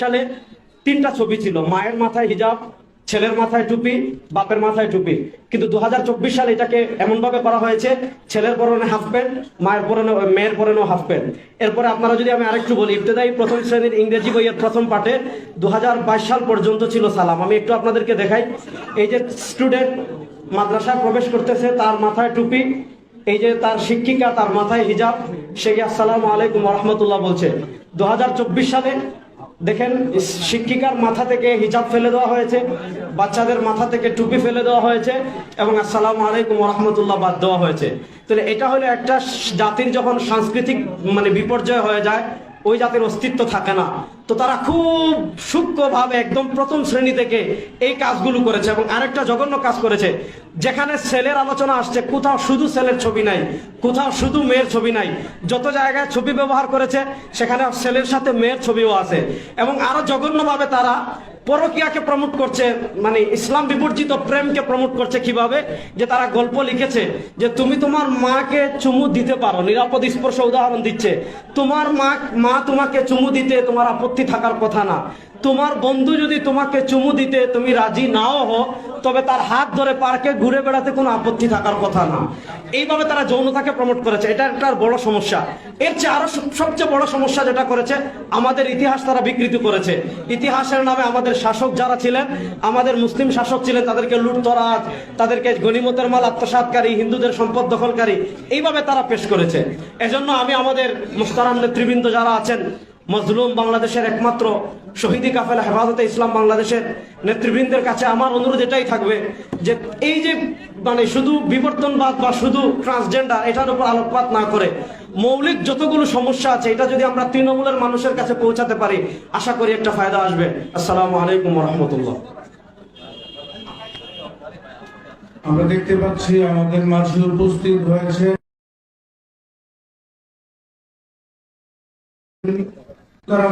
সালে তিনটা ছবি ছিল, মায়ের মাথায় হিজাব, ছেলের মাথায় টুপি, বাপের মাথায় টুপি। কিন্তু দু সালে এটাকে এমন ভাবে করা হয়েছে, ছেলের পরনে হাফ প্যান্ট মায়ের পরনে, মেয়ের পরনেও হাফ প্যান্ট এরপরে আপনারা যদি আমি আরেকটু বলি, ইবতেদায়ী প্রথম শ্রেণির ইংরেজি বইয়ের প্রথম পাঠে দু সাল পর্যন্ত ছিল সালাম। আমি একটু আপনাদেরকে দেখাই, এই যে স্টুডেন্ট মাদ্রাসায় প্রবেশ করতেছে, তার মাথায় টুপি, এই যে তার শিক্ষিকা, তার মাথায় হিজাব, সে আসসালামু আলাইকুম রহমতুল্লাহ বলছে। দু হাজার চব্বিশ সালে দেখেন, শিক্ষিকার মাথা থেকে হিজাব ফেলে দেওয়া হয়েছে, বাচ্চাদের মাথা থেকে টুপি ফেলে দেওয়া হয়েছে, এবং আসসালাম আলাইকুম রহমতুল্লাহ বাদ দেওয়া হয়েছে। তাহলে এটা হলো একটা জাতির যখন সাংস্কৃতিক মানে বিপর্যয় হয়ে যায় ওই জাতির অস্তিত্ব থাকে না। তো তারা খুব সূক্ষ্মভাবে একদম প্রথম শ্রেণি থেকে এই কাজগুলো করেছে এবং আরেকটা জঘন্য কাজ করেছে। যেখানে ছেলের আলোচনা আসছে, কোথাও শুধু ছেলের ছবি নাই, কোথাও শুধু মেয়ের ছবি নাই। যত জায়গায় ছবি ব্যবহার করেছে, সেখানে ছেলের সাথে মেয়ের ছবিও আছে। এবং আরও জঘন্যভাবে তারা পরকিয়াকে প্রমোট করছে মানে ইসলাম বিবর্জিত প্রেমকে প্রমোট করছে কীভাবে? যে তারা গল্প লিখেছে যে তুমি তোমার মাকে চুমু দিতে পারো, নিরাপদ স্পর্শ উদাহরণ দিচ্ছে। তোমার মা মা তোমাকে চুমু দিতে তোমার আপত্তি থাকার কথা না। তোমার বন্ধু যদি তোমাকে চুমু দিতে তুমি রাজি নাও হো, তবে তার হাত ধরে পার্কে ঘুরে বেড়াতে কোনো আপত্তি থাকার কথা না। এইভাবে তারা যৌনতাকে প্রমোট করেছে। এটা একটা বড় সমস্যা। এর চেয়ে আরও সবচেয়ে বড় সমস্যা যেটা করেছে, আমাদের ইতিহাস তারা বিকৃত করেছে। ইতিহাসের নামে আমাদের শাসক যারা ছিলেন, আমাদের মুসলিম শাসক ছিলেন, তাদেরকে লুটতরাজ, তাদেরকে গণিমতের মাল আত্মসাৎকারী হিন্দুদের সম্পদ দখলকারী, এইভাবে তারা পেশ করেছে। এজন্য আমি আমাদের মুস্তারাম নেতৃবৃন্দ যারা আছেন মজলুম বাংলাদেশের একমাত্র শহীদি কাফেলা হেফাজতে ইসলাম বাংলাদেশের নেতৃবৃন্দের কাছে আমার অনুরোধ এটাই থাকবে যে এই যে মানে শুধু বিবর্তনবাদ বা শুধু ট্রান্সজেন্ডার এটার উপর আলোকপাত না করে মৌলিক যতগুলো সমস্যা আছে, এটা যদি আমরা তৃণমূলের মানুষের কাছে পৌঁছাতে পারি, আশা করি একটা ফায়দা আসবে। আসসালামু আলাইকুম রহমতুল্লাহ। আমরা দেখতে পাচ্ছি আমাদের মাঝে উপস্থিত হয়েছে তারা